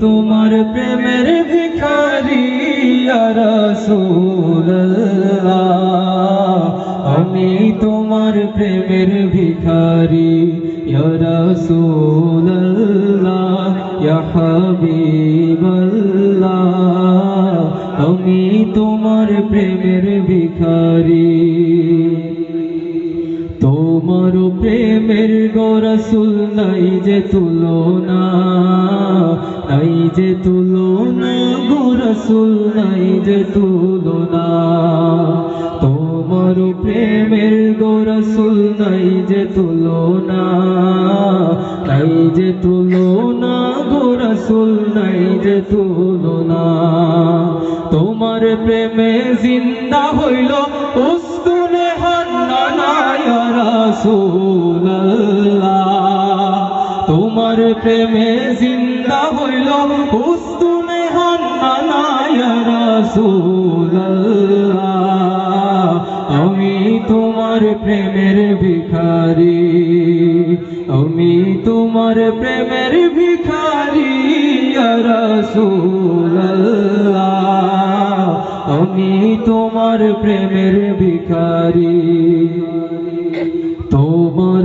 তোমার প্রেমের ভিখারি আমি তোমার প্রেমের ভিখারি হাবিবাল্লাহ। আমি তোমার প্রেমের ভিখারি। তোমার প্রেমের গোরসুল নাই যে তুলনা। নাই যে তুলনা গোরসুল নাই যে তুলনা। তোমার প্রেমের গোরসুল নাই যে তুলনা। নাই যে তুলনা গোরসুল নাই যে তুলনা। তোমার প্রেমে জিন্দা হইল উস্তুনে হান্নানা, ইয়া রাসূলুল্লাহ। তোমার প্রেমে জিন্দা হইল হান্নানা ইয়া রাসূলুল্লাহ। আমি তোমার প্রেমের ভিখারি, আমি তোমার প্রেমের ভিখারি রাসূলুল্লাহ। আমি তোমার প্রেমের ভিখারি। তোমার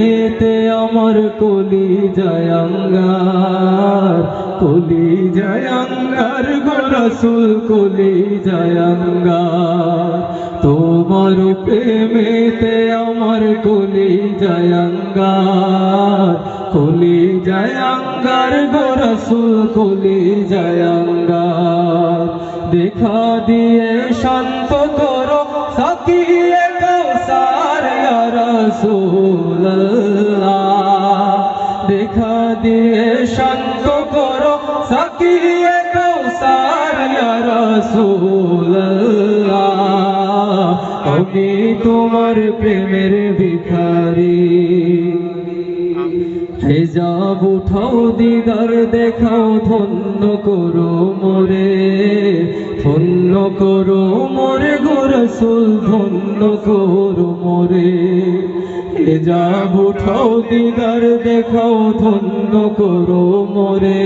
প্রেমেতে আমার কলি জয়ঙ্গার কলি জয়ঙ্গার গোরসুল কলি জয়ঙ্গার তোমার প্রেমেতে আমার কলি জয়ঙ্গার কলি জয়ঙ্গার গোরসুল কলি জয়ঙ্গার দেখা দিয়ে শান্ত রাসূলুল্লাহ। দেখা দিয়ে শান্ত করো, সাকিয়ে কৌসার রাসূলুল্লাহ। আমি তোমার প্রেমের ভিখারি। হেজাব উঠাও, দিদার দেখাও, ধন্য করো মোরে। ধন্য করো মোরে গোরসুল ধন্য করো মোরে। হেজাব উঠাও দিদার দেখাও ধন্য করো মোরে।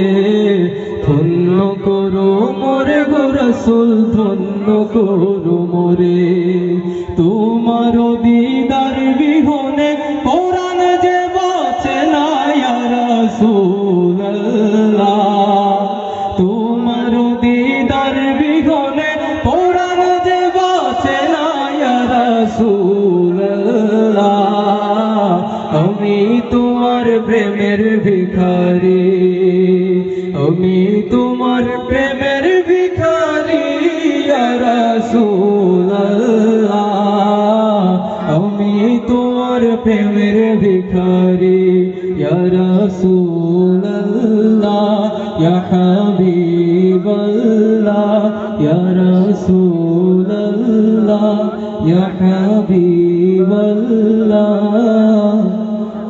ধন্য করো মোরে গোরসুল ধন্য করো মোরে। প্রেমের ভিখারি। আমি তোমার প্রেমের ভিখারি, ইয়া রাসূলুল্লাহ। আমি তোমার প্রেমের ভিখারি, ইয়া রাসূলুল্লাহ। ইয়া হাবিবাল্লাহ, ইয়া রাসূলুল্লাহ। ইয়া হাবিবাল্লাহ।